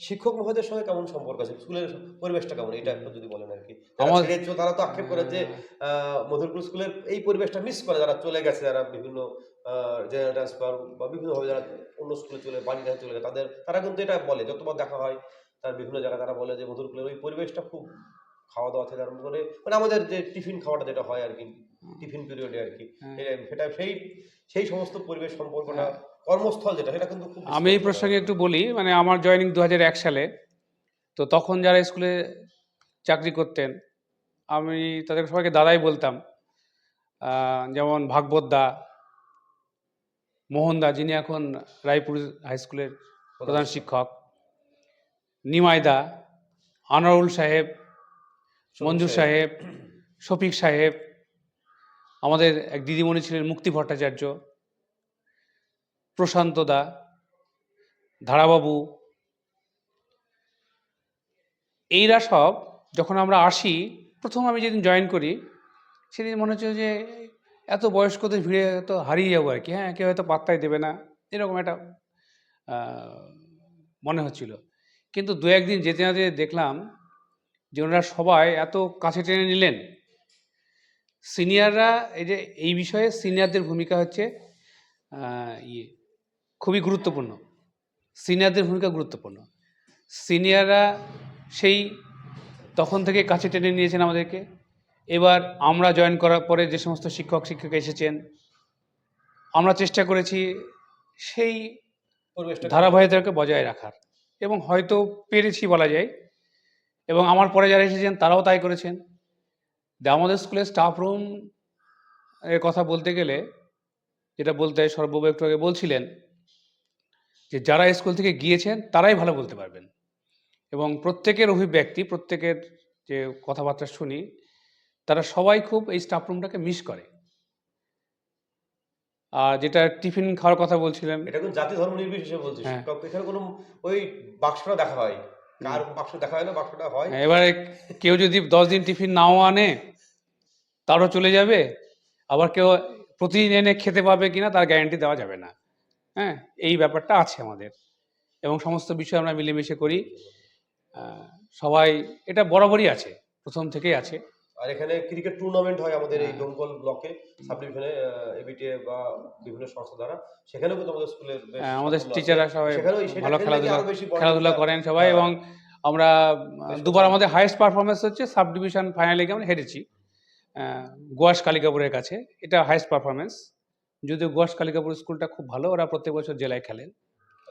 শিক্ষক মহোদয়ের সঙ্গে কেমন সম্পর্ক আছে? স্কুলের পরিবেশটা কেমন? এটা একটু যদি বলেন আর কি। তারা তো আক্ষেপ করে যে আহ, মধুরপুর স্কুলের এই পরিবেশটা মিস করে যারা চলে গেছে যারা বিভিন্ন জেনারেল ট্রান্সফার বা বিভিন্ন ভাবে যারা অন্য স্কুলে চলে বাড়ি থেকে চলে গেছে তাদের তারা কিন্তু এটা বলে যতবার দেখা হয় তার বিভিন্ন জায়গায় তারা বলে যে মধুরপুরের ওই পরিবেশটা খুব খাওয়া দাওয়া থেকে আরম্ভ করে মানে আমাদের যে টিফিন খাওয়াটা যেটা হয় আর কি টিফিন পিরিয়ডে আর কি। হ্যাঁ। সেটা সেই সেই সমস্ত পরিবেশ সম্পর্কটা কর্মস্থল যেটা সেটা কিন্তু খুব আমি এই প্রসঙ্গে একটু বলি মানে আমার জয়েনিং দু এক সালে তো তখন যারা স্কুলে চাকরি করতেন আমি তাদের সবাইকে দাদাই বলতাম যেমন ভাগবত দা মোহন দা যিনি এখন রায়পুর হাই স্কুলের প্রধান শিক্ষক নিমাই দা আনোয়ারুল সাহেব মঞ্জু সাহেব শফিক সাহেব আমাদের এক দিদিমণি ছিলেন মুক্তি ভট্টাচার্য প্রশান্ত দা, ধারাবাবু। এইরা সব যখন আমরা আসি, প্রথম আমি যেদিন জয়েন করি, সেদিন মনে হচ্ছে যে এত বয়স্কদের ভিড়ে তো হারিয়ে যাব আর কি। হ্যাঁ কেউ হয়তো পাত্তাই দেবে না, এরকম একটা মনে হচ্ছিল। কিন্তু দু একদিন যেতে না যেতে দেখলাম যে ওনারা সবাই এত কাছে টেনে নিলেন। সিনিয়ররা, এই যে, এই বিষয়ে সিনিয়রদের ভূমিকা হচ্ছে ইয়ে খুবই গুরুত্বপূর্ণ। সিনিয়রদের ভূমিকা গুরুত্বপূর্ণ। সিনিয়ররা সেই তখন থেকে কাছে টেনে নিয়েছেন আমাদেরকে। এবার আমরা জয়েন করার পরে যে সমস্ত শিক্ষক শিক্ষিকা এসেছেন আমরা চেষ্টা করেছি সেই ধারাবাহিকতাকে বজায় রাখার। এবং হয়তো পেরেছি বলা যায়। এবং আমার পরে যারা এসেছেন তারাও তাই করেছেন। আমাদের স্কুলের স্টাফ রুম এর কথা বলতে গেলে যেটা বলতে সর্ববাবু একটু আগে বলছিলেন যে যারা স্কুল থেকে গিয়েছেন তারাই ভালো বলতে পারবেন। এবং প্রত্যেকের অভিব্যক্তি প্রত্যেকের যে কথাবার্তা শুনি তারা সবাই খুব এই স্টাফ রুমটাকে মিস করে। আর যেটা টিফিন খাওয়ার কথা বলছিলেন এটা কোন জাতি ধর্ম নির্বিশেষে বলছি হ্যাঁ। শিক্ষক এখানে কোনো ওই বাক্সটা দেখা হয়। কার বাক্স দেখা হয় না বাক্সটা হয়। হ্যাঁ, এবারে কেউ যদি দশ দিন টিফিন নাও আনে তারও চলে যাবে। আবার কেউ প্রতিদিন এনে খেতে পাবে কিনা তার গ্যারান্টি দেওয়া যাবে না। হ্যাঁ এই ব্যাপারটা আছে আমাদের। এবং সমস্ত বিষয় আমরা মিলেমিশে করি। সবাই এটা বরাবরই আছে প্রথম থেকেই আছে। আর এখানে ক্রিকেট টুর্নামেন্ট হয় আমাদের এই হ্যাঁ। ডোমকল ব্লকে সাব ডিভিশনে এবিটিএ বা বিভিন্ন সংস্থা দ্বারা। সেখানেও কিন্তু আমাদের স্কুলের আমাদের টিচাররা সবাই ভালো খেলাধুলা খেলাধুলা করেন সবাই হ্যাঁ। এবং আমরা দুবার আমাদের হাইয়েস্ট পারফরমেন্স হচ্ছে সাব ডিভিশন ফাইনালে গিয়ে আমরা হেরেছি। গোয়াস কালিকাপুরের কাছে। এটা হাইয়েস্ট পারফরমেন্স যদিও গোয়াস কালিকাপুর স্কুলটা খুব ভালো ওরা প্রত্যেক বছর জেলায় খেলেন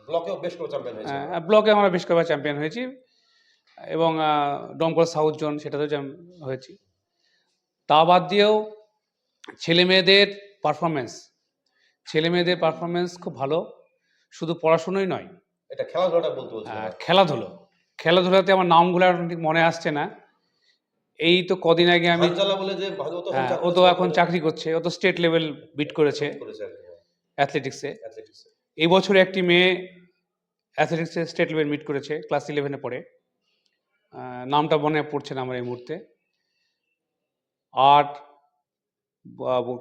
ব্লকেও বেশ করে চ্যাম্পিয়ন হয়েছে। ব্লকে আমরা বেশ কয়েকবার চ্যাম্পিয়ন হয়েছি। এবং ডমকল সাউথ জোন সেটাতেও হয়েছি। তা বাদ দিয়েও ছেলে মেয়েদের পারফরমেন্স ছেলে মেয়েদের পারফরমেন্স খুব ভালো। শুধু পড়াশুনোই নয়। এটা খেলাধুলাটা বলতে আহ, খেলাধুলো। খেলাধুলাতে আমার নামগুলো ঠিক মনে আসছে না। এই তো কদিন আগে আমি হ্যাঁ, ও তো এখন চাকরি করছে ও তো স্টেট লেভেল বিট করেছে অ্যাথলেটিক্সে এই বছর একটি মেয়ে অ্যাথলেটিক্সে স্টেট লেভেল মিট করেছে ক্লাস ইলেভেনে পড়ে। নামটা মনে পড়ছে না আমার এই মুহূর্তে। আর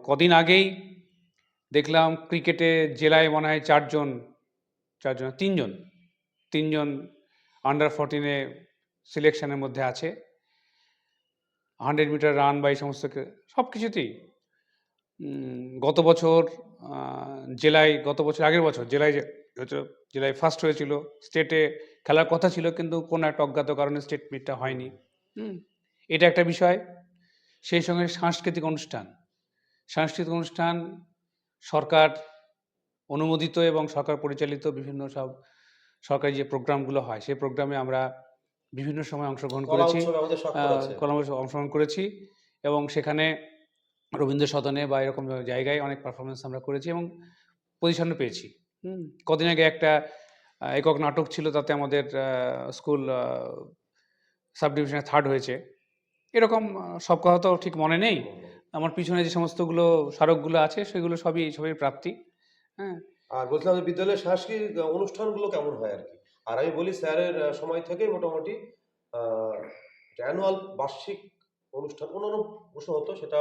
কদিন আগেই দেখলাম ক্রিকেটে জেলায় মনে হয় চারজন চারজন তিনজন। তিনজন আন্ডার ফোরটিনে সিলেকশনের মধ্যে আছে। হান্ড্রেড মিটার রান বা এই সমস্ত সব কিছুতেই। গত বছর জেলায়, গত বছর, আগের বছর, জেলায় জেলায় ফার্স্ট হয়েছিল স্টেটে খেলার কথা ছিল, কিন্তু কোনো একটা অজ্ঞাত কারণে স্টেট মিটটা হয়নি। এটা একটা বিষয়। সেই সঙ্গে সাংস্কৃতিক অনুষ্ঠান। সাংস্কৃতিক অনুষ্ঠান, সরকার অনুমোদিত এবং সরকার পরিচালিত বিভিন্ন সব সরকারি যে প্রোগ্রামগুলো হয়, সেই প্রোগ্রামে আমরা বিভিন্ন সময় অংশগ্রহণ করেছি। কলমে অংশগ্রহণ করেছি এবং সেখানে রবীন্দ্র সদনে বা এরকম জায়গায় অনেক পারফরমেন্স আমরা করেছি এবং পজিশনও পেয়েছি। কদিন আগে একটা একক নাটক ছিল তাতে আমাদের স্কুল সাব ডিভিশনে থার্ড হয়েছে। এরকম সব কথা তো ঠিক মনে নেই। আমার পিছনে যে সমস্তগুলো স্মারকগুলো আছে সেগুলো সবই সবই প্রাপ্তি। হ্যাঁ। আর বলছিলাম বিদ্যালয়ের সাংস্কৃতিক অনুষ্ঠানগুলো কেমন হয় আর কি? আর আমি বলি স্যারের সময় থেকে মোটামুটি অ্যানুয়াল বার্ষিক অনুষ্ঠান অন্যান্য অনুষ্ঠান হতো সেটা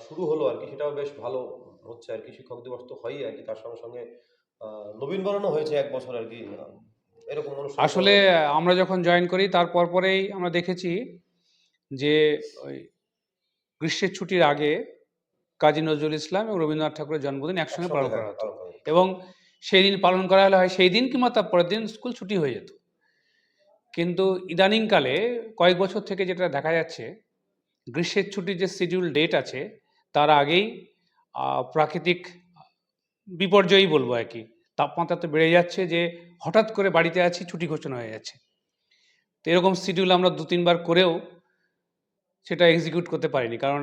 শুরু হলো আর কি সেটাও বেশ ভালো হচ্ছে আর কি শিক্ষক দিবস তো হয়ই আর কি তার সঙ্গে সঙ্গে নবীনবরণও হয়েছে এক বছর আর কি এরকম আসলে আমরা যখন জয়েন করি তার পরপরেই আমরা দেখেছি যে ওই গ্রীষ্মের ছুটির আগে কাজী নজরুল ইসলাম এবং রবীন্দ্রনাথ ঠাকুরের জন্মদিন একসঙ্গে পালন করা হতো। এবং সেই দিন পালন করা হলে হয় সেই দিন কিংবা তার পরের দিন স্কুল ছুটি হয়ে যেত। কিন্তু ইদানিংকালে কয়েক বছর থেকে যেটা দেখা যাচ্ছে গ্রীষ্মের ছুটির যে শিডিউল ডেট আছে তার আগেই প্রাকৃতিক বিপর্যয়ই বলব আর কি। তাপমাত্রা তো বেড়ে যাচ্ছে যে হঠাৎ করে বাড়িতে আছি ছুটি ঘোষণা হয়ে যাচ্ছে। তো এরকম শিডিউল আমরা দু তিনবার করেও সেটা এক্সিকিউট করতে পারিনি। কারণ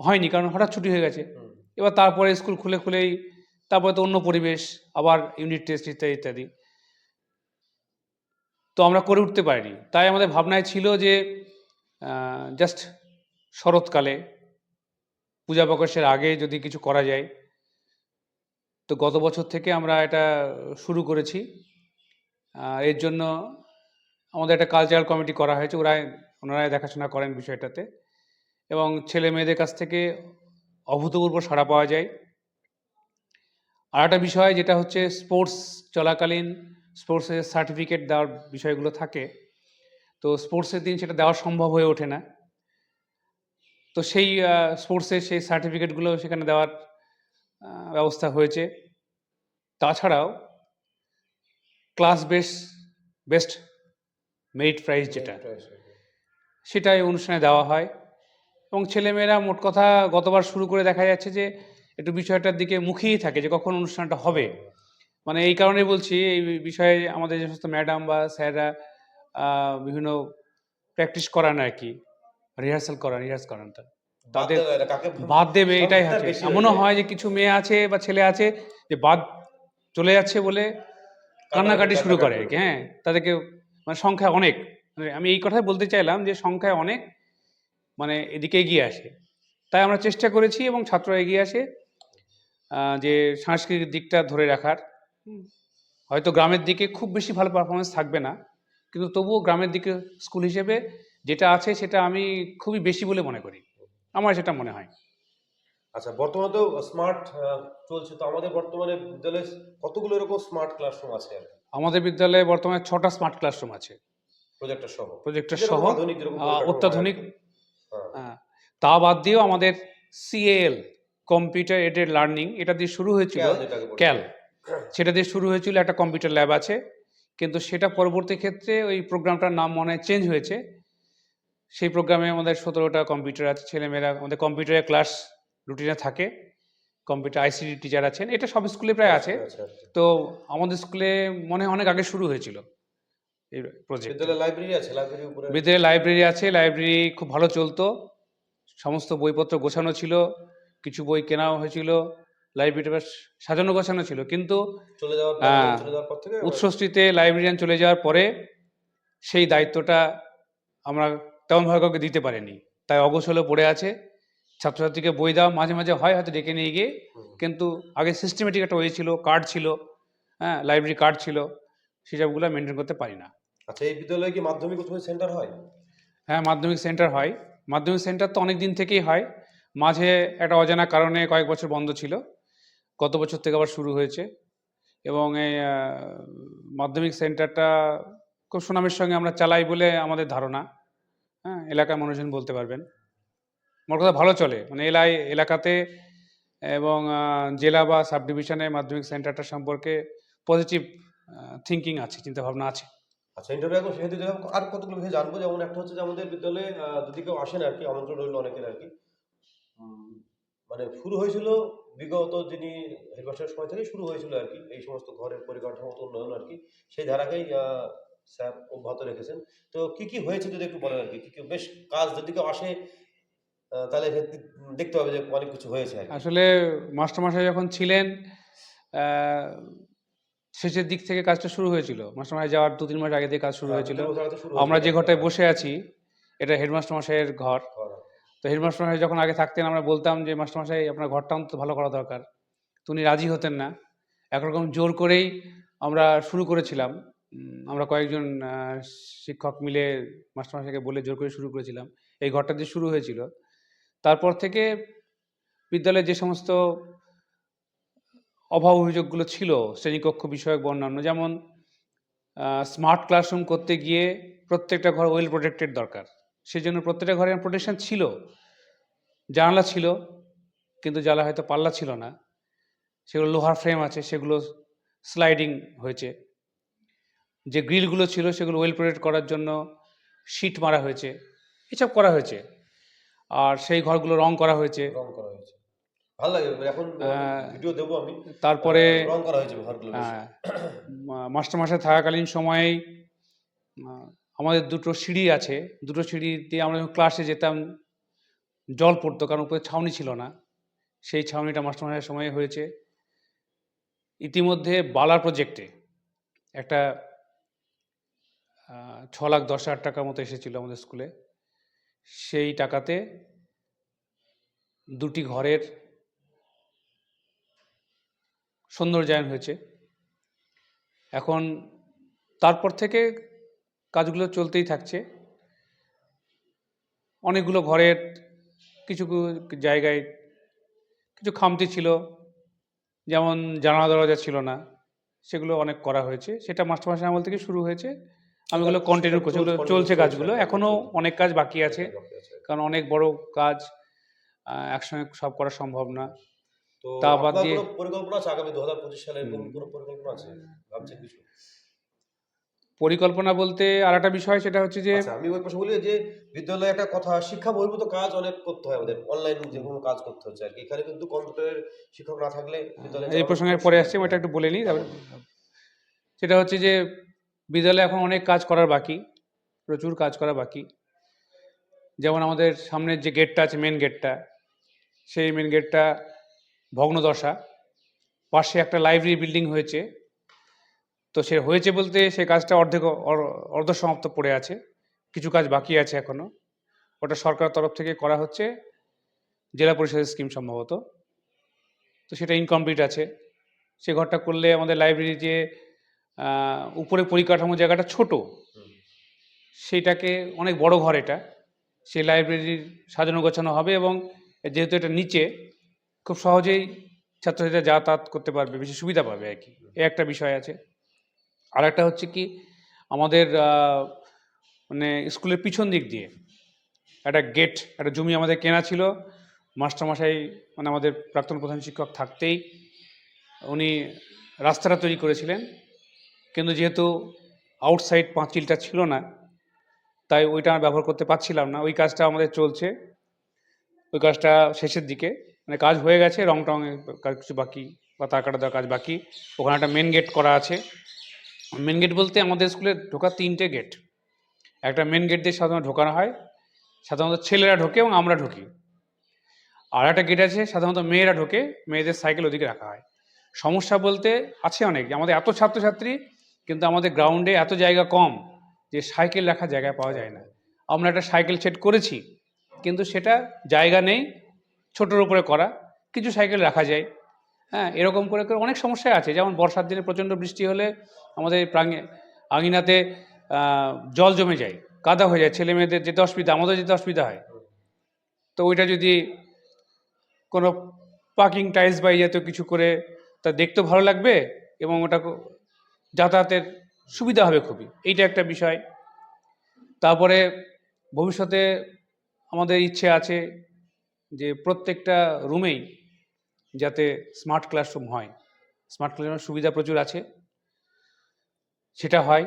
হয়নি কারণ হঠাৎ ছুটি হয়ে গেছে। এবার তারপরে স্কুল খুলে খুলেই তারপরে তো অন্য পরিবেশ, আবার ইউনিট টেস্ট ইত্যাদি ইত্যাদি। তো আমরা করে উঠতে পারিনি। তাই আমাদের ভাবনায় ছিল যে জাস্ট শরৎকালে, পূজা প্রকাশের আগে যদি কিছু করা যায়, তো গত বছর থেকে আমরা এটা শুরু করেছি। এর জন্য আমাদের একটা কালচারাল কমিটি করা হয়েছে, ওরাই, ওনারাই দেখাশোনা করেন বিষয়টাতে। এবং ছেলে মেয়েদের কাছ থেকে অভূতপূর্ব সাড়া পাওয়া যায়। আর একটা বিষয় যেটা হচ্ছে স্পোর্টস চলাকালীন স্পোর্টসের সার্টিফিকেট দেওয়ার বিষয়গুলো থাকে তো স্পোর্টসের দিন সেটা দেওয়া সম্ভব হয়ে ওঠে না। তো সেই স্পোর্টসের সেই সার্টিফিকেটগুলো সেখানে দেওয়ার ব্যবস্থা হয়েছে। তাছাড়াও class base best merit prize যেটা সেটা এই অনুষ্ঠানে দেওয়া হয়। এবং ছেলেমেয়েরা মোট কথা গতবার শুরু করে দেখা যাচ্ছে যে একটু বিষয়টার দিকে মুখিয়েই থাকে যে কখন অনুষ্ঠানটা হবে। মানে এই কারণে বলছি এই বিষয়ে আমাদের যে সমস্ত ম্যাডাম বা স্যাররা বিভিন্ন প্র্যাকটিস করান আর কি। রিহার্সাল করান রিহার্স করান তাদের বাদ দেবে এটাই আছে এমনও হয় যে কিছু মেয়ে আছে বা ছেলে আছে যে বাদ চলে যাচ্ছে বলে কান্নাকাটি শুরু করে আর কি হ্যাঁ। তাদেরকে মানে সংখ্যা অনেক। মানে আমি এই কথাই বলতে চাইলাম যে সংখ্যায় অনেক মানে এদিকে এগিয়ে আসে। তাই আমরা চেষ্টা করেছি এবং ছাত্ররা এগিয়ে আসে। যে সাংস্কৃতিক দিকটা ধরে রাখার। হয়তো গ্রামের দিকে খুব বেশি ভালো পারফরমেন্স থাকবে না কিন্তু তবুও গ্রামের দিকে স্কুল হিসেবে যেটা আছে সেটা আমি খুবই বেশি বলে মনে করি। আমার সেটা মনে হয়। আচ্ছা বর্তমানে তো স্মার্ট চলছে। তো আমাদের বর্তমানে বিদ্যালয়ে কতগুলো এরকম স্মার্ট ক্লাসরুম আছে আমাদের বিদ্যালয়ে বর্তমানে ছটা স্মার্ট ক্লাসরুম আছে। প্রজেক্টর সহ। প্রজেক্টর সহ অত্যাধুনিক হয়। তা বাদ দিয়েও আমাদের সিএএল কম্পিউটার এডেড লার্নিং এটা দিয়ে শুরু হয়েছিল ক্যাল সেটা দিয়ে শুরু হয়েছিল একটা কম্পিউটার ল্যাব আছে কিন্তু সেটা পরবর্তী ক্ষেত্রে ওই প্রোগ্রামটার নাম মনে হয় চেঞ্জ হয়েছে। সেই প্রোগ্রামে আমাদের সতেরোটা কম্পিউটার আছে ছেলেমেয়েরা আমাদের কম্পিউটারের ক্লাস রুটিনে থাকে। কম্পিউটার আইসিডি টিচার আছেন এটা সব স্কুলে প্রায় আছে। আচ্ছা, আচ্ছা। তো আমাদের স্কুলে মনে হয় অনেক আগে শুরু হয়েছিল এই প্রজেক্ট লাইব্রেরি আছে বিদ্যালয়ে লাইব্রেরি আছে লাইব্রেরি খুব ভালো চলতো। সমস্ত বইপত্র গোছানো ছিল। কিছু বই কেনাও হয়েছিল লাইব্রেরিটা বেশ সাজানো গোছানো ছিল কিন্তু চলে যাওয়ার পর হ্যাঁ। উৎসষ্টিতে লাইব্রেরিয়ান চলে যাওয়ার পরে সেই দায়িত্বটা আমরা তেমনভাবে কাউকে দিতে পারিনি। তাই অগোছলে পড়ে আছে। ছাত্রছাত্রীকে বই দেওয়া মাঝে মাঝে হয় হয়তো ডেকে নিয়ে গিয়ে কিন্তু আগে সিস্টেমেটিক একটা ওয়ে ছিল কার্ড ছিল হ্যাঁ লাইব্রেরি কার্ড ছিল সেসবগুলো মেনটেন করতে পারি না। আচ্ছা এই বিদ্যালয়ে কি মাধ্যমিক উচ্চ মাধ্যমিক সেন্টার হয়? হ্যাঁ মাধ্যমিক সেন্টার হয়। মাধ্যমিক সেন্টার তো অনেক দিন থেকেই হয়। মাঝে একটা অজানা কারণে কয়েক বছর বন্ধ ছিল। গত বছর থেকে আবার শুরু হয়েছে এবং এই মাধ্যমিক সেন্টারটা খুব সুনামের সঙ্গে আমরা চালাই বলে আমাদের ধারণা। হ্যাঁ এলাকার মানুষজন বলতে পারবেন। মোট কথা ভালো চলে। মানে এলাকায় এলাকাতে এবং জেলা বা সাব ডিভিশনে মাধ্যমিক সেন্টারটা সম্পর্কে পজিটিভ থিঙ্কিং আছে, চিন্তাভাবনা আছে। আচ্ছা ইন্টারভিউ এখন সেহেতু আর কতগুলো বিষয়ে জানব? যেমন একটা হচ্ছে যে আমাদের বিদ্যালয়ে যদি কেউ আসেন আর কি, আমন্ত্রণ রইল অনেকের আর কি। মানে শুরু হয়েছিল বিগত যিনি হেডমাস্টারের সময় থেকেই শুরু হয়েছিল আর কি এই সমস্ত ঘরের পরিকাঠামোগত উন্নয়ন আর কি সেই ধারাকেই স্যার অব্যাহত রেখেছেন। তো কি কি হয়েছে যদি একটু বলেন আর কি কি বেশ কাজ যদি কেউ আসে তাহলে দেখতে হবে যে অনেক কিছু হয়েছে। আসলে মাস্টারমশাই যখন ছিলেন শেষের দিক থেকে কাজটা শুরু হয়েছিল। মাস্টারমশাই যাওয়ার দু তিন মাস আগে থেকে কাজ শুরু হ্যাঁ, হয়েছিল। আমরা যে ঘরটায় বসে আছি এটা হেডমাস্টার মশাইয়ের ঘর। তো হেডমাস্টার যখন আগে থাকতেন, আমরা বলতাম যে, মাস্টারমশাই, আপনার ঘরটা অন্তত ভালো করা দরকার। তো উনি রাজি হতেন না। একরকম জোর করেই আমরা শুরু করেছিলাম। আমরা কয়েকজন শিক্ষক মিলে মাস্টারমশাইকে বলে জোর করে শুরু করেছিলাম। এই ঘরটা দিয়ে শুরু হয়েছিল। তারপর থেকে বিদ্যালয়ে যে সমস্ত অভাব অভিযোগগুলো ছিল, শ্রেণীকক্ষ বিষয়ক বর্ণান্য যেমন স্মার্ট ক্লাসরুম করতে গিয়ে প্রত্যেকটা ঘর ওয়েল প্রোটেক্টেড দরকার। সেই জন্য প্রত্যেকটা ঘরে প্রোটেকশন ছিল। জানালা ছিল কিন্তু জানলা হয়তো পাল্লা ছিল না। সেগুলো লোহার ফ্রেম আছে সেগুলো স্লাইডিং হয়েছে। যে গ্রিলগুলো ছিল সেগুলো ওয়েল প্রোটেক্ট করার জন্য শিট মারা হয়েছে। এসব করা হয়েছে। আর সেই ঘরগুলো রং করা হয়েছে। রং করা হয়েছে। ভালো লাগে এখন ভিডিও দেবো আমি। তারপরে রং করা হয়েছে ঘরগুলো। হ্যাঁ, মাস্টারমশাই থাকাকালীন সময়েই আমাদের দুটো সিঁড়ি আছে। দুটো সিঁড়ি দিয়ে আমরা যখন ক্লাসে যেতাম, জল পড়তো, কারণ উপরে ছাউনি ছিল না। সেই ছাউনিটা মাস্টারমশাইয়ের সময় হয়েছে। ইতিমধ্যে বালার প্রজেক্টে একটা ছ লাখ দশ হাজার টাকার মতো এসেছিল আমাদের স্কুলে সেই টাকাতে দুটি ঘরের সৌন্দর্যায়ন হয়েছে। এখন তারপর থেকে কাজগুলো চলতেই থাকছে। অনেকগুলো ঘরের কিছু জায়গায় কিছু খামতি ছিল যেমন জানালা দরজা ছিল না সেগুলো অনেক করা হয়েছে। সেটা মাস্টারমশাই আমল থেকে শুরু হয়েছে। আমি ওগুলো কন্টিনিউ করছি ওগুলো চলছে, কাজগুলো। এখনও অনেক কাজ বাকি আছে কারণ অনেক বড় কাজ একসঙ্গে সব করা সম্ভব না। তো তা বাদ দিয়ে- পরিকল্পনা আছে আগামী দু হাজার পঁচিশ সালে কোনো পরিকল্পনা আছে? ভাবছেন কিছু? পরিকল্পনা বলতে আর একটা বিষয় সেটা হচ্ছে যে আচ্ছা আমি ওই প্রশ্ন বলি যে বিদ্যালয়ে একটা কথা শিক্ষা বহির্ভূত কাজ অনেক করতে হয় আমাদের অনলাইন যে কোনো কাজ করতে হচ্ছে আর কি। এখানে কিন্তু কম্পিউটারের শিক্ষক না থাকলে বিদ্যালয়ে এই প্রসঙ্গে পরে আসছি আসছে আমি এটা একটু বলে নিই তারপরে সেটা হচ্ছে যে বিদ্যালয়ে এখন অনেক কাজ করার বাকি প্রচুর কাজ করা বাকি। যেমন আমাদের সামনের যে গেটটা আছে মেন গেটটা সেই মেন গেটটা ভগ্নদশা পাশে একটা লাইব্রেরি বিল্ডিং হয়েছে। তো সে হয়েছে বলতে সে কাজটা অর্ধেক অর- অর্ধসমাপ্ত পড়ে আছে। কিছু কাজ বাকি আছে এখনও। ওটা সরকার তরফ থেকে করা হচ্ছে। জেলা পরিষদের স্কিম সম্ভবত। তো সেটা ইনকমপ্লিট আছে। সে ঘরটা করলে আমাদের লাইব্রেরি যে উপরে পরিকাঠামো জায়গাটা ছোট হুম। সেইটাকে অনেক বড় ঘর এটা। সেই লাইব্রেরির সাজানো গোছানো হবে এবং যেহেতু এটা নিচে, খুব সহজেই ছাত্রছাত্রীরা যাতায়াত করতে পারবে, বেশি সুবিধা পাবে আর কি। এ একটা বিষয় আছে। আর একটা হচ্ছে কি, আমাদের মানে স্কুলের পিছন দিক দিয়ে একটা গেট একটা জমি আমাদের কেনা ছিল। মাস্টারমশাই মানে আমাদের প্রাক্তন প্রধান শিক্ষক থাকতেই উনি রাস্তাটা তৈরি করেছিলেন। কিন্তু যেহেতু আউটসাইড পাঁচিলটা ছিল না, তাই ওইটা আমরা ব্যবহার করতে পারছিলাম না। ওই কাজটা আমাদের চলছে। ওই কাজটা শেষের দিকে মানে কাজ হয়ে গেছে, রং টং কাজ কিছু বাকি বা তার কাটা দেওয়ার কাজ বাকি। ওখানে একটা মেন গেট করা আছে। মেন গেট বলতে আমাদের স্কুলে ঢোকার তিনটে গেট একটা মেন গেট দিয়ে সাধারণত ঢোকানো হয়, সাধারণত ছেলেরা ঢোকে এবং আমরা ঢুকি। আর একটা গেট আছে, সাধারণত মেয়েরা ঢোকে, মেয়েদের সাইকেল ওদিকে রাখা হয়। সমস্যা বলতে আছে অনেক, আমাদের এত ছাত্রছাত্রী, কিন্তু আমাদের গ্রাউন্ডে এত জায়গা কম যে সাইকেল রাখার জায়গা পাওয়া যায় না। আমরা একটা সাইকেল সেট করেছি, কিন্তু সেটা জায়গা নেই, ছোটোর উপরে করা, কিছু সাইকেল রাখা যায়। হ্যাঁ এরকম করে করে অনেক সমস্যা আছে। যেমন বর্ষার দিনে প্রচণ্ড বৃষ্টি হলে আমাদের প্রাঙ্গে আঙিনাতে জল জমে যায়, কাদা হয়ে যায়, ছেলে মেয়েদের যেতে অসুবিধা, আমাদের যেতে অসুবিধা হয়। তো ওইটা যদি কোনো পার্কিং টাইলস বা জাতীয় কিছু করে, তা দেখতেও ভালো লাগবে এবং ওটা যাতায়াতের সুবিধা হবে খুবই। এইটা একটা বিষয়। তারপরে ভবিষ্যতে আমাদের ইচ্ছে আছে যে প্রত্যেকটা রুমেই যাতে স্মার্ট ক্লাসরুম হয়। স্মার্ট ক্লাসরুমের সুবিধা প্রচুর আছে। সেটা হয়।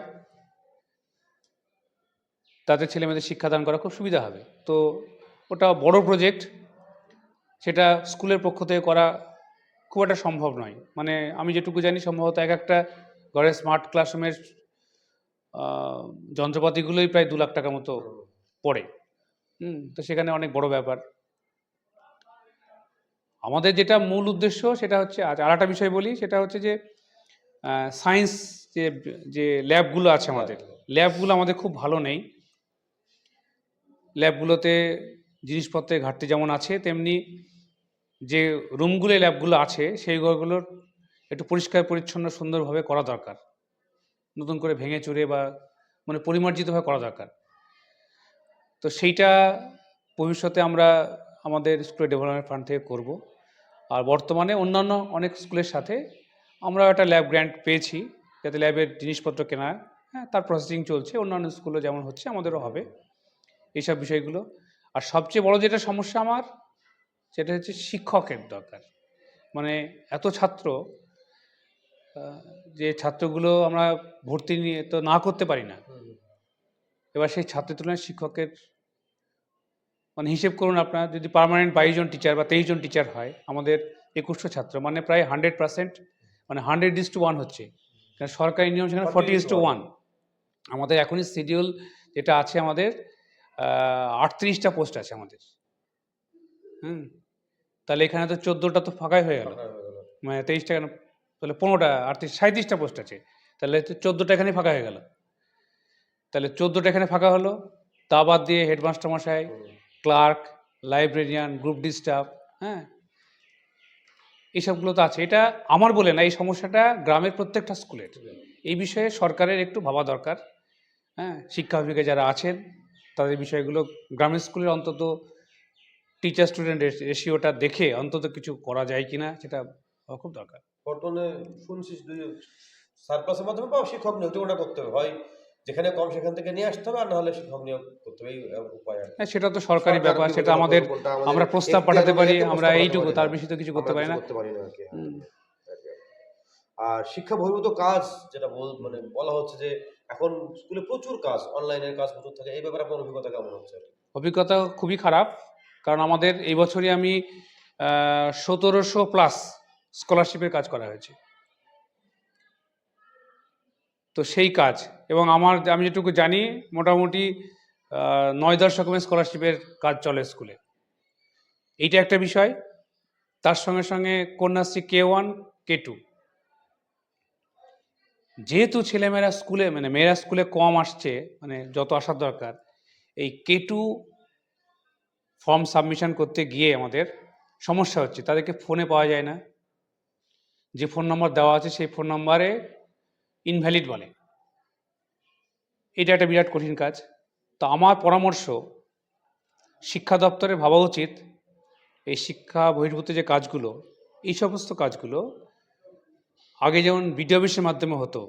তাতে ছেলেমেয়েদের শিক্ষাদান করা খুব সুবিধা হবে। তো ওটা বড় প্রজেক্ট সেটা স্কুলের পক্ষ থেকে করা খুব একটা সম্ভব নয়। মানে আমি যেটুকু জানি, সম্ভবত এক একটা ঘরে স্মার্ট ক্লাসরুমের যন্ত্রপাতিগুলোই প্রায় দু লাখ টাকা মতো পড়ে। তো সেখানে অনেক বড় ব্যাপার। আমাদের যেটা মূল উদ্দেশ্য সেটা হচ্ছে আজ আর একটা বিষয় বলি সেটা হচ্ছে যে সায়েন্স যে যে ল্যাবগুলো আছে আমাদের ল্যাবগুলো আমাদের খুব ভালো নেই। ল্যাবগুলোতে জিনিসপত্রের ঘাটতি যেমন আছে তেমনি যে রুমগুলো ল্যাবগুলো আছে সেই ঘরগুলোর একটু পরিষ্কার পরিচ্ছন্ন সুন্দরভাবে করা দরকার। নতুন করে ভেঙে চুরে বা মানে পরিমার্জিতভাবে করা দরকার। তো সেইটা ভবিষ্যতে আমরা আমাদের স্কুলের ডেভেলপমেন্ট ফান্ড থেকে করব। আর বর্তমানে অন্যান্য অনেক স্কুলের সাথে আমরা একটা ল্যাব গ্র্যান্ট পেয়েছি যাতে ল্যাবের জিনিসপত্র কেনা হ্যাঁ তার প্রসেসিং চলছে অন্যান্য স্কুলে যেমন হচ্ছে আমাদেরও হবে এইসব বিষয়গুলো। আর সবচেয়ে বড় যেটা সমস্যা আমার সেটা হচ্ছে শিক্ষকের দরকার। মানে এত ছাত্র যে ছাত্রগুলো আমরা ভর্তি নিয়ে তো না করতে পারি না। এবার সেই ছাত্রের তুলনায় শিক্ষকের মানে হিসেব করুন আপনার যদি পার্মানেন্ট বাইশ জন টিচার বা তেইশ জন টিচার হয় আমাদের একুশশো ছাত্র মানে প্রায় হান্ড্রেড পার্সেন্ট মানে হান্ড্রেড ইস টু ওয়ান হচ্ছে। কারণ সরকারি নিয়ম সেখানে 40 ফর্টি ইস টু ওয়ান আমাদের এখনই শিডিউল যেটা আছে আমাদের আটত্রিশটা পোস্ট আছে আমাদের। হুম? তাহলে এখানে তো চোদ্দোটা তো ফাঁকাই হয়ে গেল। মানে তেইশটা কেন? তাহলে পনেরোটা আটত্রিশ সাঁত্রিশটা পোস্ট আছে। তাহলে তো চোদ্দোটা এখানে ফাঁকা হয়ে গেল। তাহলে চোদ্দোটা এখানে ফাঁকা হলো তা বাদ দিয়ে হেডমাস্টার মশাই। Clerk, librarian, group D staff হ্যাঁ? এইসবগুলো তো আছে। এটা আমার বলে না, এই সমস্যাটা গ্রামের প্রত্যেকটা স্কুলের। এই বিষয়ে সরকারের একটু ভাবা দরকার হ্যাঁ? শিক্ষা বিভাগে যারা আছেন, তাদের বিষয়গুলো গ্রামের স্কুলের অন্তত টিচার স্টুডেন্ট রেশিওটা দেখে অন্তত কিছু করা যায় কিনা, সেটা খুব দরকার। বর্তমানে শুনছি সারপ্লাসের মাধ্যমে বা শিক্ষক নিয়োগ করতে হয় যেখানে কম সেখান থেকে নিয়ে আসতে হবে আর না হলে শিক্ষক নিয়োগ করতে হবে উপায়। হ্যাঁ সেটা তো সরকারি ব্যাপার সেটা আমাদের আমরা প্রস্তাব পাঠাতে পারি আমরা এইটুকু তার বেশি তো কিছু করতে পারি না। করতে পারি না আর শিক্ষা বহির্ভূত কাজ যেটা বল মানে বলা হচ্ছে যে এখন স্কুলে প্রচুর কাজ অনলাইনের কাজ প্রচুর থাকে এই ব্যাপারে আপনার অভিজ্ঞতা কেমন হচ্ছে? অভিজ্ঞতা খুবই খারাপ কারণ আমাদের এই বছরই আমি সতেরোশো প্লাস স্কলারশিপের কাজ করা হয়েছে। তো সেই কাজ এবং আমার আমি যেটুকু জানি, মোটামুটি নয় দশ রকমের স্কলারশিপের কাজ চলে স্কুলে এইটা একটা বিষয়। তার সঙ্গে সঙ্গে Kanyashree K one, K two. যেহেতু ছেলেমেয়েরা স্কুলে মানে মেয়েরা স্কুলে কম আসছে মানে যত আসার দরকার, এই কে টু ফর্ম সাবমিশন করতে গিয়ে আমাদের সমস্যা হচ্ছে। তাদেরকে ফোনে পাওয়া যায় না। যে ফোন নম্বর দেওয়া আছে, সেই ফোন নম্বরে ইনভ্যালিড বলে। এটা একটা বিরাট কঠিন কাজ। তো আমার পরামর্শ শিক্ষা দপ্তরে ভাবা উচিত। এই শিক্ষা বহির্ভূত যে কাজগুলো এই সমস্ত কাজগুলো আগে যেমন বিডিও অফিসের মাধ্যমে হতো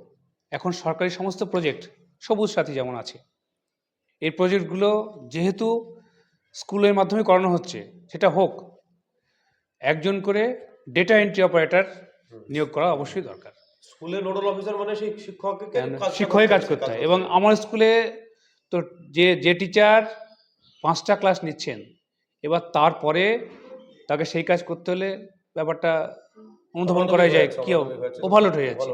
এখন সরকারি সমস্ত প্রজেক্ট সবুজ সাথী যেমন আছে এই প্রজেক্টগুলো যেহেতু স্কুলের মাধ্যমে করানো হচ্ছে সেটা হোক একজন করে ডেটা এন্ট্রি অপারেটর নিয়োগ করা অবশ্যই দরকার। স্কুলে নোডাল অফিসার মানে সেই শিক্ষককে শিক্ষকের কাজ করতে হয়। এবং আমার স্কুলে তো যে যে টিচার পাঁচটা ক্লাস নিচ্ছেন এবার তারপরে তাকে সেই কাজ করতে হলে ব্যাপারটা অনুধাবন করা যায় কি ওভারলোড হয়ে হয়ে যাচ্ছে।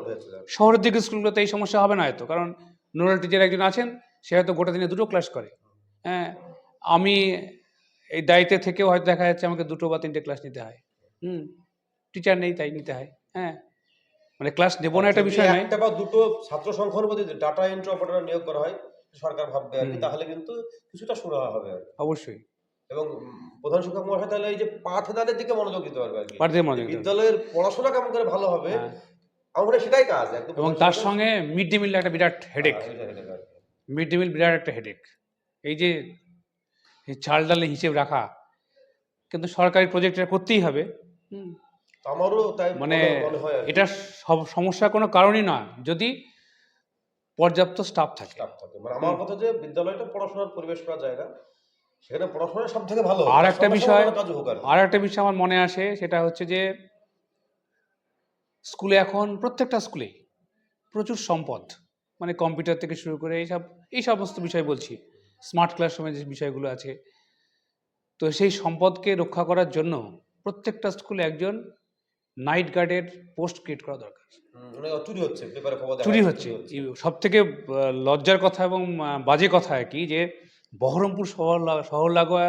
শহরের দিকে স্কুলগুলোতে এই সমস্যা হবে না হয়তো কারণ নোডাল টিচার একজন আছেন সে হয়তো গোটা দিনে দুটো ক্লাস করে। হ্যাঁ আমি এই দায়িত্বে থেকেও হয়তো দেখা যাচ্ছে আমাকে দুটো বা তিনটে ক্লাস নিতে হয়। হুম টিচার নেই তাই নিতে হয়। হ্যাঁ মানে ক্লাস নেব না একটা বিষয় নাই একটা বা দুটো ছাত্র সংখ্যা অনুপাতে ডাটা এন্ট্রি অপারেটর নিয়োগ করা হয় সরকার ভাববে আর কি তাহলে কিন্তু কিছুটা সুরাহা হবে আর। অবশ্যই এবং প্রধান শিক্ষক মহাশয় তাহলে এই যে পাঠদানের দিকে মনোযোগ দিতে পারবে আর কি। বিদ্যালয়ের পড়াশোনা কেমন করে ভালো হবে হ্যাঁ। আমার সেটাই কাজ একদম এবং তার সঙ্গে মিড ডে মিল একটা বিরাট হেডেক। মিড ডে মিল বিরাট একটা হেডেক এই যে এই চাল ডালে হিসেব রাখা কিন্তু সরকারি প্রজেক্টটা করতেই হবে। আমারও তাই মানে। এটা সব সমস্যার কোনো কারণই না যদি পর্যাপ্ত স্টাফ থাকে। চাপ থাকে। মানে আমার কথা যে বিদ্যালয়টা পড়াশোনার পরিবেশ করা জায়গা সেখানে পড়াশোনা সব থেকে ভালো আর একটা বিষয় আর আর একটা বিষয় আমার মনে আসে সেটা হচ্ছে যে স্কুলে এখন প্রত্যেকটা স্কুলে প্রচুর সম্পদ মানে কম্পিউটার থেকে শুরু করে এইসব এই সমস্ত বিষয় বলছি। স্মার্ট ক্লাসরুমের যে বিষয়গুলো আছে। তো সেই সম্পদকে রক্ষা করার জন্য প্রত্যেকটা স্কুলে একজন নাইট গার্ডের পোস্ট ক্রিয়েট করা দরকার। মানে চুরি হচ্ছে চুরি হচ্ছে। সব থেকে লজ্জার কথা এবং বাজে কথা কি যে বহরমপুর শহর শহর লাগোয়া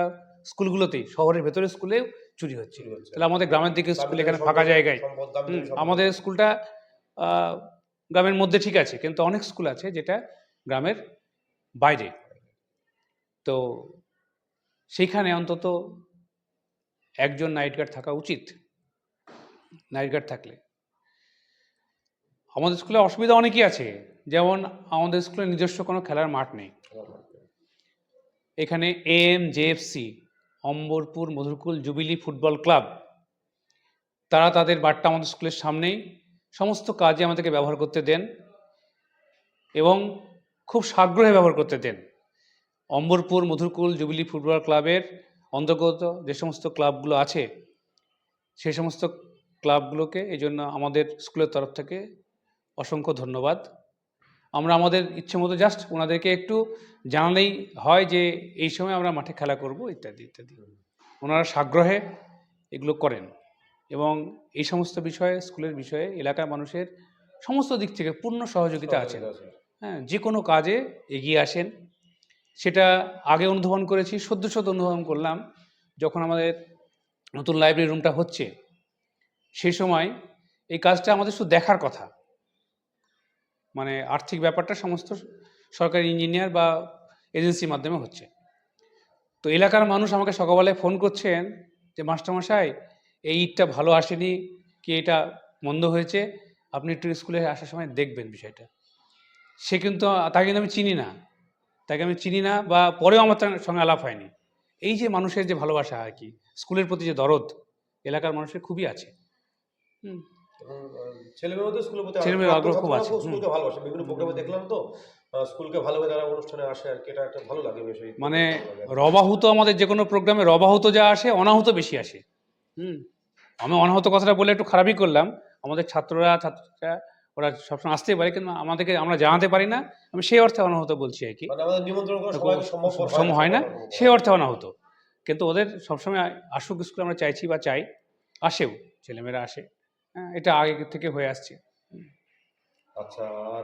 স্কুলগুলোতেই শহরের ভেতরে স্কুলে চুরি হচ্ছে। তাহলে আমাদের গ্রামের দিকে স্কুল এখানে ফাঁকা জায়গায়। আমাদের স্কুলটা গ্রামের মধ্যে ঠিক আছে কিন্তু অনেক স্কুল আছে যেটা গ্রামের বাইরে। তো সেইখানে অন্তত একজন নাইট গার্ড থাকা উচিত। নাইট গার্ড থাকলে। আমাদের স্কুলে অসুবিধা অনেকই আছে। যেমন আমাদের স্কুলে নিজস্ব কোনো খেলার মাঠ নেই। এখানে M JFC, Ambarpur, Madhurkul jubilee football club, তারা তাদের বারটা আমাদের স্কুলের সামনেই সমস্ত কাজে আমাদেরকে ব্যবহার করতে দেন এবং খুব সাগ্রহে ব্যবহার করতে দেন। অম্বরপুর, মধুরকুল, জুবিলি ফুটবল ক্লাবের অন্তর্গত যে সমস্ত ক্লাবগুলো আছে সেই সমস্ত ক্লাবগুলোকে এই জন্য আমাদের স্কুলের তরফ থেকে অসংখ্য ধন্যবাদ। আমরা আমাদের ইচ্ছে মতো জাস্ট ওনাদেরকে একটু জানালেই হয় যে এই সময় আমরা মাঠে খেলা করব ইত্যাদি ইত্যাদি। ওনারা সাগ্রহে এগুলো করেন এবং এই সমস্ত বিষয়ে স্কুলের বিষয়ে এলাকার মানুষের সমস্ত দিক থেকে পূর্ণ সহযোগিতা আছেন। হ্যাঁ যে কোনো কাজে এগিয়ে আসেন। সেটা আগে অনুধাবন করেছি সদ্য সদ্য অনুধাবন করলাম। যখন আমাদের নতুন লাইব্রেরি রুমটা হচ্ছে সেই সময় এই কাজটা আমাদের শুধু দেখার কথা। মানে আর্থিক ব্যাপারটা সমস্ত সরকারি ইঞ্জিনিয়ার বা এজেন্সির মাধ্যমে হচ্ছে। তো এলাকার মানুষ আমাকে সকালবেলায় ফোন করছেন যে, মাস্টারমশাই, এই ইটটা ভালো আসেনি, কি এটা মন্দ হয়েছে? আপনি একটু স্কুলে আসার সময় দেখবেন বিষয়টা। সে কিন্তু, তাকে কিন্তু আমি চিনি না। তাকে আমি চিনি না বা পরেও আমার সঙ্গে আলাপ হয়নি। এই যে মানুষের যে ভালোবাসা আর কি স্কুলের প্রতি যে দরদ, এলাকার মানুষের খুবই আছে। স্কুলের প্রতি ছেলেমেয়ের আগ্রহ খুব আছে, হুম। স্কুলকে ভালোবাসে। বিভিন্ন প্রোগ্রামে দেখলাম তো স্কুলকে ভালোভাবে তারা অনুষ্ঠানে আসে আর কি এটা একটা ভালো লাগে বিষয় মানে। রবাহুত আমাদের যে কোনো প্রোগ্রামে রবাহুত যা আসে অনাহুত বেশি আসে। হুম। আমি অনাহুত কথাটা বলে একটু খারাপই করলাম। আমাদের ছাত্ররা ছাত্ররা ওরা সবসময় আসতেই পারে কিন্তু আমাদেরকে আমরা জানাতে পারি না। আমি সেই অর্থে অনাহত বলছি আর কি। মানে আমাদের নিমন্ত্রণ করা সবাইকে সম্ভব সম হয় না। সেই অর্থে অনাহত। কিন্তু ওদের সবসময় আসুক স্কুলে আমরা চাইছি বা চাই আসেও। ছেলেমেয়েরা আসে। এটা আগে থেকে হয়ে আসছে। আচ্ছা আর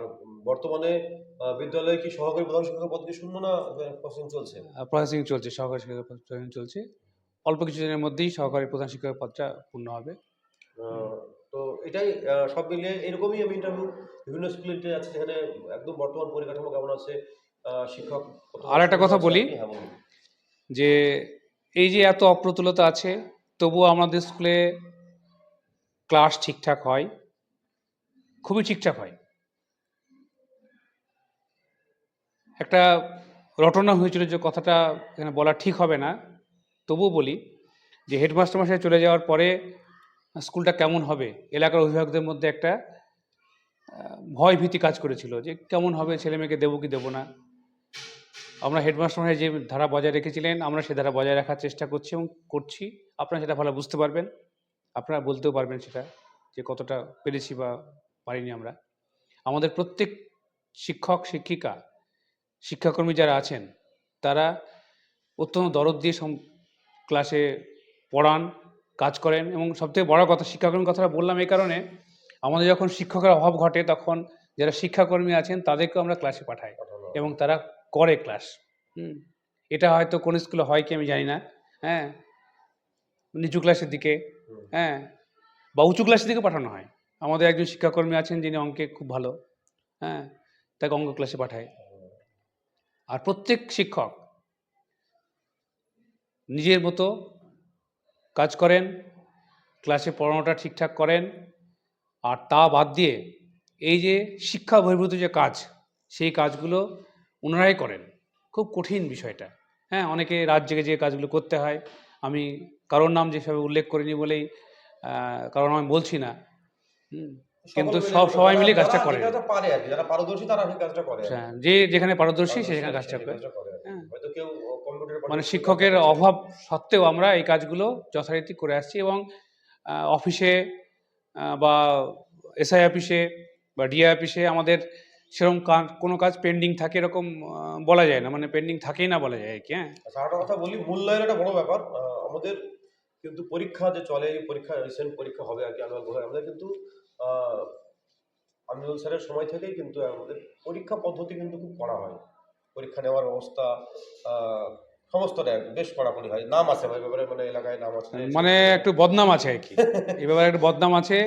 বর্তমানে বিদ্যালয়ে কি সহকারী প্রধান শিক্ষক পদ কি শূন্য না প্রসেসিং চলছে? প্রসেসিং চলছে সহকারী শিক্ষক প্রসেসিং চলছে। অল্প কিছুদিনের মধ্যেই সহকারী প্রধান শিক্ষক পদটা পূর্ণ হবে। তো এটাই সব মিলিয়ে এরকমই আমি ইন্টারভিউ বিভিন্ন স্কুলে আছে যেখানে একদম বর্তমান পরিকাঠামো কেমন আছে শিক্ষক আর একটা কথা বলি। হ্যাঁ, যে এই যে এত অপ্রতুলতা আছে তবুও আমাদের স্কুলে ক্লাস ঠিকঠাক হয়, খুবই ঠিকঠাক হয়। একটা রটনা হয়েছিল যে কথাটা এখানে বলা ঠিক হবে না, তবুও বলি যে হেডমাস্টার মশাই চলে যাওয়ার পরে স্কুলটা কেমন হবে? এলাকার অভিভাবকদের মধ্যে একটা ভয় ভীতি কাজ করেছিল যে কেমন হবে, ছেলে মেয়েকে দেবো কি দেবো না? আমরা হেডমাস্টার মশাই যে ধারা বজায় রেখেছিলেন, আমরা সে ধারা বজায় রাখার চেষ্টা করছি এবং করছি। আপনারা সেটা ভালো বুঝতে পারবেন। আপনারা বলতেও পারবেন সেটা যে কতটা পেরেছি বা পারিনি আমরা। আমাদের প্রত্যেক শিক্ষক শিক্ষিকা শিক্ষাকর্মী যারা আছেন তারা অত্যন্ত দরদ দিয়ে সম- ক্লাসে পড়ান কাজ করেন এবং সবথেকে বড় কথা শিক্ষাকর্মীর কথাটা বললাম এই কারণে আমাদের যখন শিক্ষকের অভাব ঘটে তখন যারা শিক্ষাকর্মী আছেন তাদেরকেও আমরা ক্লাসে পাঠাই এবং তারা করে ক্লাস হুম এটা হয়তো কোন স্কুলে হয় কি আমি জানি না। হ্যাঁ নিচু ক্লাসের দিকে হ্যাঁ বা উঁচু ক্লাসের দিকে পাঠানো হয়। আমাদের একজন শিক্ষাকর্মী আছেন যিনি অঙ্কে খুব ভালো হ্যাঁ তাকে অঙ্ক ক্লাসে পাঠায়। আর প্রত্যেক শিক্ষক নিজের মতো কাজ করেন ক্লাসে পড়ানোটা ঠিকঠাক করেন আর তা বাদ দিয়ে এই যে শিক্ষা বহির্ভূত যে কাজ সেই কাজগুলো ওনারাই করেন। খুব কঠিন বিষয়টা। হ্যাঁ অনেকে রাত জেগে যে কাজগুলো করতে হয় আমি কারোর নাম যেভাবে উল্লেখ করিনি বলেই কারণ আমি বলছি না। কিন্তু সব সবাই মিলে কাজটা করে। যারা পারদর্শী তারা কাজটা করে হ্যাঁ, যে যেখানে পারদর্শী সে সেখানে কাজটা করে। হ্যাঁ। হয়তো কেউ মানে শিক্ষকের অভাব সত্ত্বেও আমরা এই কাজগুলো যথারীতি করে আসছি এবং অফিসে বা এসআই অফিসে বা ডিআই অফিসে আমাদের সেরকম কোনো কাজ পেন্ডিং থাকে এরকম বলা যায় না। মানে পেন্ডিং থাকেই না বলা যায় আর কি হ্যাঁ। কথা বলি মূল্যায়ন একটা বড় ব্যাপার। আমাদের কিন্তু পরীক্ষা যে চলে এই পরীক্ষা রিসেন্ট পরীক্ষা হবে আর কি আনুয়াল হয় আমাদের কিন্তু আমিনুল স্যারের সময় থেকেই কিন্তু আমাদের পরীক্ষা পদ্ধতি কিন্তু খুব করা হয়। পরীক্ষা নেওয়ার ব্যবস্থা সমস্তটা বেশ কড়াকড়ি হয়। নাম আছে ভাই ব্যাপারে মানে এলাকায় নাম আছে। মানে একটু বদনাম আছে আর কি। এই ব্যাপারে একটু বদনাম আছে।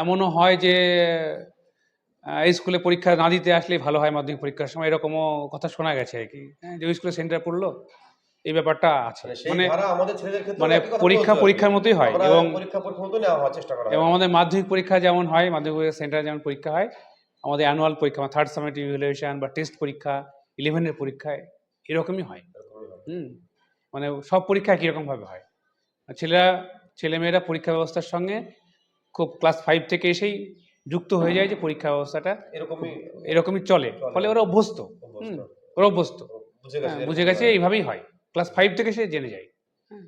এমনও হয় যে স্কুলে পরীক্ষা না দিতে আসলেই ভালো হয় মাধ্যমিক পরীক্ষার সময় এরকমও কথা শোনা গেছে আর কি। হ্যাঁ, যে স্কুলে সেন্টার পড়ল এই ব্যাপারটা আছে। মানে মানে মানে পরীক্ষা পরীক্ষার মতোই হয় এবং পরীক্ষা এবং আমাদের মাধ্যমিক পরীক্ষা যেমন হয় মাধ্যমিক সেন্টার যেমন পরীক্ষা হয় আমাদের অ্যানুয়াল পরীক্ষা থার্ড সামেটিভ ইভ্যালুয়েশন বা টেস্ট পরীক্ষা ইলেভেনের পরীক্ষায় এরকমই হয়। হুম। মানে সব পরীক্ষা কীরকমভাবে হয়। আর ছেলেরা ছেলেমেয়েরা পরীক্ষা ব্যবস্থার সঙ্গে খুব ক্লাস ফাইভ থেকে এসেই যুক্ত হয়ে যায় যে পরীক্ষা ব্যবস্থাটা এরকমই এরকমই চলে। ফলে ওরা অভ্যস্ত। হুম, ওরা অভ্যস্ত। বুঝে হ্যাঁ, গেছে বুঝে গেছে এইভাবেই হয়। ক্লাস ফাইভ থেকে সে জেনে যায়। হ্যাঁ।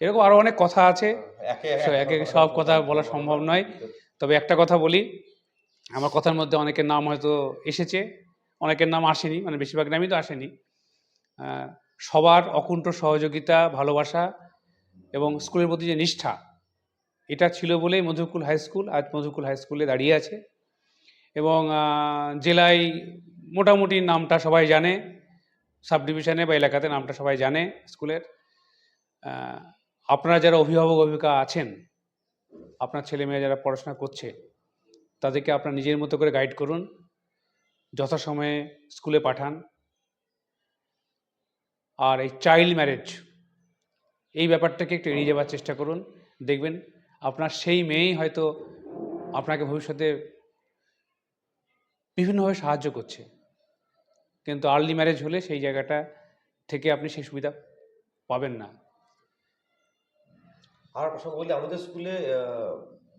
এরকম আরও অনেক কথা আছে। একে সো একে একে সব কথা বলা সম্ভব নয়। তবে একটা কথা বলি আমার কথার মধ্যে অনেকের নাম হয়তো এসেছে অনেকের নাম আসেনি মানে বেশিরভাগ নামই তো আসেনি। সবার অকুণ্ঠ সহযোগিতা ভালোবাসা এবং স্কুলের প্রতি যে নিষ্ঠা এটা ছিল বলেই মধুকুল হাই স্কুল আজ মধুকুল হাই স্কুলে দাঁড়িয়ে আছে। এবং জেলায় মোটামুটি নামটা সবাই জানে। সাব ডিভিশনে বা এলাকাতে নামটা সবাই জানে স্কুলের। আপনারা যারা অভিভাবক, অভিভাবিকা আছেন, আপনার ছেলে মেয়ে যারা পড়াশোনা করছে, তাদেরকে আপনার নিজের মতো করে গাইড করুন, যথাসময়ে স্কুলে পাঠান। আর এই চাইল্ড ম্যারেজ এই ব্যাপারটাকে একটু এড়িয়ে যাওয়ার চেষ্টা করুন। দেখবেন আপনার সেই মেয়েই হয়তো আপনাকে ভবিষ্যতে বিভিন্নভাবে সাহায্য করছে। কিন্তু আর্লি ম্যারেজ হলে সেই জায়গাটা থেকে আপনি সেই সুবিধা পাবেন না। আর প্রসঙ্গ বলি আমাদের স্কুলে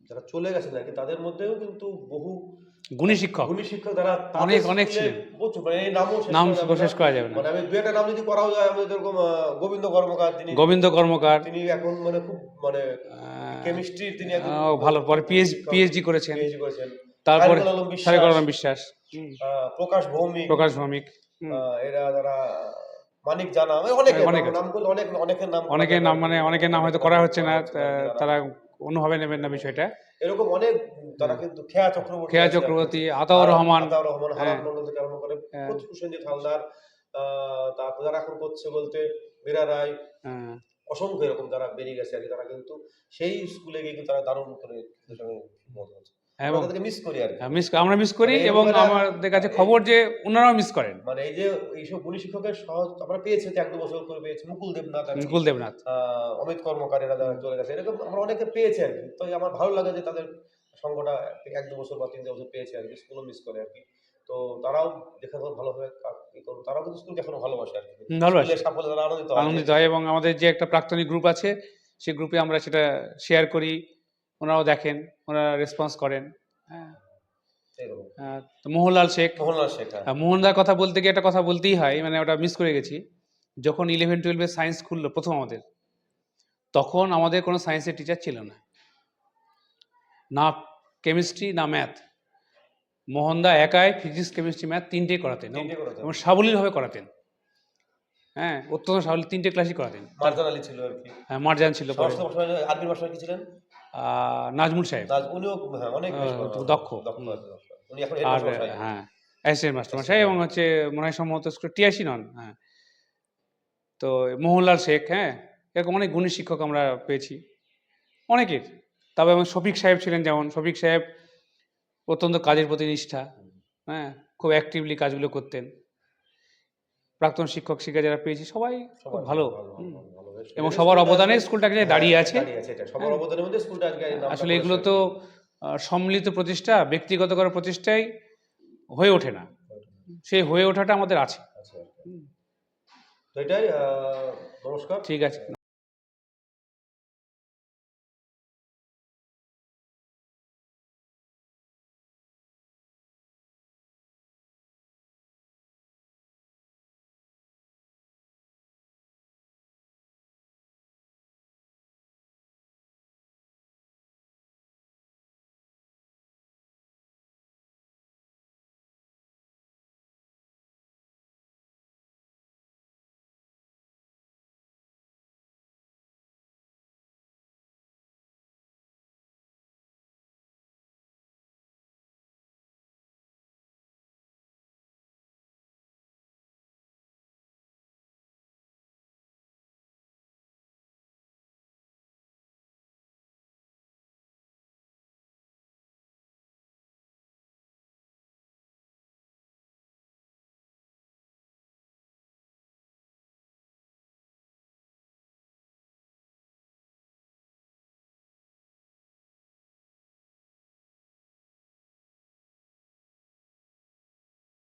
যারা চলে গেছেন আর কি তাদের মধ্যেও কিন্তু বহু গুণী শিক্ষক। গুণী শিক্ষক যারা অনেক- অনেক ছিলেন। মানে নাম শেষ করা যাবে না। মানে আমি দু একটা নাম যদি করাও যায় আমাদের যেরকম আহ, গোবিন্দ কর্মকার তিনি গোবিন্দ কর্মকার। তিনি এখন মানে খুব মানে কেমিস্ট্রি তিনি ভালো পরে পিএইচডি করেছেন। PhD করেছেন। তারপরে আলম বিশ্বাস, প্রকাশ ভৌমিক প্রকাশ ভৌমিক। এরা যারা মানিক জানা মানে অনেকে অনেক। নাম অনেক অনেকের নাম অনেকের নাম মানে অনেকের নাম হয়তো করা হচ্ছে না তারা অন্যভাবে নেবেন না বিষয়টা। এরকম অনেক তারা কিন্তু খেয়া চক্রবর্তী খেয়া চক্রবর্তী আতাউর রহমান। আতাউর রহমান হারান হ্যাঁ। মন্ডল থেকে আরম্ভ করে হ্যাঁ। প্রচুর হালদার আহ, তারপর যারা এখন করছে বলতে মীরা রায় হ্যাঁ, অসংখ্য এরকম যারা বেরিয়ে গেছে আর কি তারা কিন্তু সেই স্কুলে গিয়ে কিন্তু তারা দারুণ করে মজা হচ্ছে। এবং আমরা তাদেরকে মিস করি আর মিস আমরা মিস করি মানে এবং আমাদের কাছে খবর যে ওনারাও মিস করেন। মানে এই যে এইসব গুণী শিক্ষকের সহজ আমরা পেয়েছি এক দু বছর করে পেয়েছি মুকুল দেবনাথ মুকুল দেবনাথ। অমিত কর্মকার এরা চলে গেছে এরকম আমরা অনেকে পেয়েছি আর কি। তো আমার ভালো লাগে যে তাদের সঙ্গটা এক দু বছর বা তিন বছর পেয়েছে আর কি স্কুলও মিস করে আর কি। তো তারাও দেখে তখন ভালোভাবে তারাও কিন্তু স্কুলকে এখনও ভালোবাসে আর কি। ভালোবাসে। সাফল্যে তারা আনন্দিত হয়। আনন্দিত হয় এবং আমাদের যে একটা প্রাক্তনী গ্রুপ আছে সেই গ্রুপে আমরা সেটা শেয়ার করি। ওনারাও দেখেন ওনারা রেসপন্স করেন। হ্যাঁ। তো মোহনলাল শেখ। মোহনলাল শেখ আর মোহনদার কথা বলতে গিয়ে একটা কথা বলতেই হয় মানে ওটা মিস করে গেছি। যখন ইলেভেন টুয়েলভে সায়েন্স খুললো প্রথম আমাদের তখন আমাদের কোনো সায়েন্সের টিচার ছিল না। না কেমিস্ট্রি না ম্যাথ মোহনদা একাই ফিজিক্স কেমিস্ট্রি ম্যাথ তিনটেই করাতেন এবং- সাবলীলভাবে করাতেন। হ্যাঁ অত্যন্ত সাবলীল তিনটে ক্লাসই করাতেন। মার্জান আলী ছিল আর কি। হ্যাঁ মারজান ছিল আরবির মাস্টার কি ছিলেন? নাজমুল সাহেব। উনিও হ্যাঁ অনেক। দক্ষ। আর। হ্যাঁ অ্যাসিস্ট্যান্ট মাস্টার মশাই এবং হচ্ছে মনে হয় সম্ভবত টিয়াশি নন হ্যাঁ। তো মোহনলাল শেখ হ্যাঁ এরকম অনেক গুণী শিক্ষক আমরা পেয়েছি অনেকের। তবে এবং শফিক সাহেব ছিলেন যেমন শফিক সাহেব অত্যন্ত কাজের প্রতি নিষ্ঠা হ্যাঁ খুব অ্যাক্টিভলি কাজগুলো করতেন। প্রাক্তন শিক্ষক শিক্ষিকা যারা পেয়েছি সবাই খুব সবাই ভালো। এবং সবার অবদানে স্কুলটাকে যে দাঁড়িয়ে আছে। সবার হ্যাঁ। অবদানের মধ্যে স্কুলটা আসলে এগুলো তো সম্মিলিত প্রতিষ্ঠা ব্যক্তিগত করার প্রচেষ্টাই হয়ে ওঠে না সেই হয়ে ওঠাটা আমাদের আছে আচ্ছা। তো এটাই নমস্কার ঠিক আছে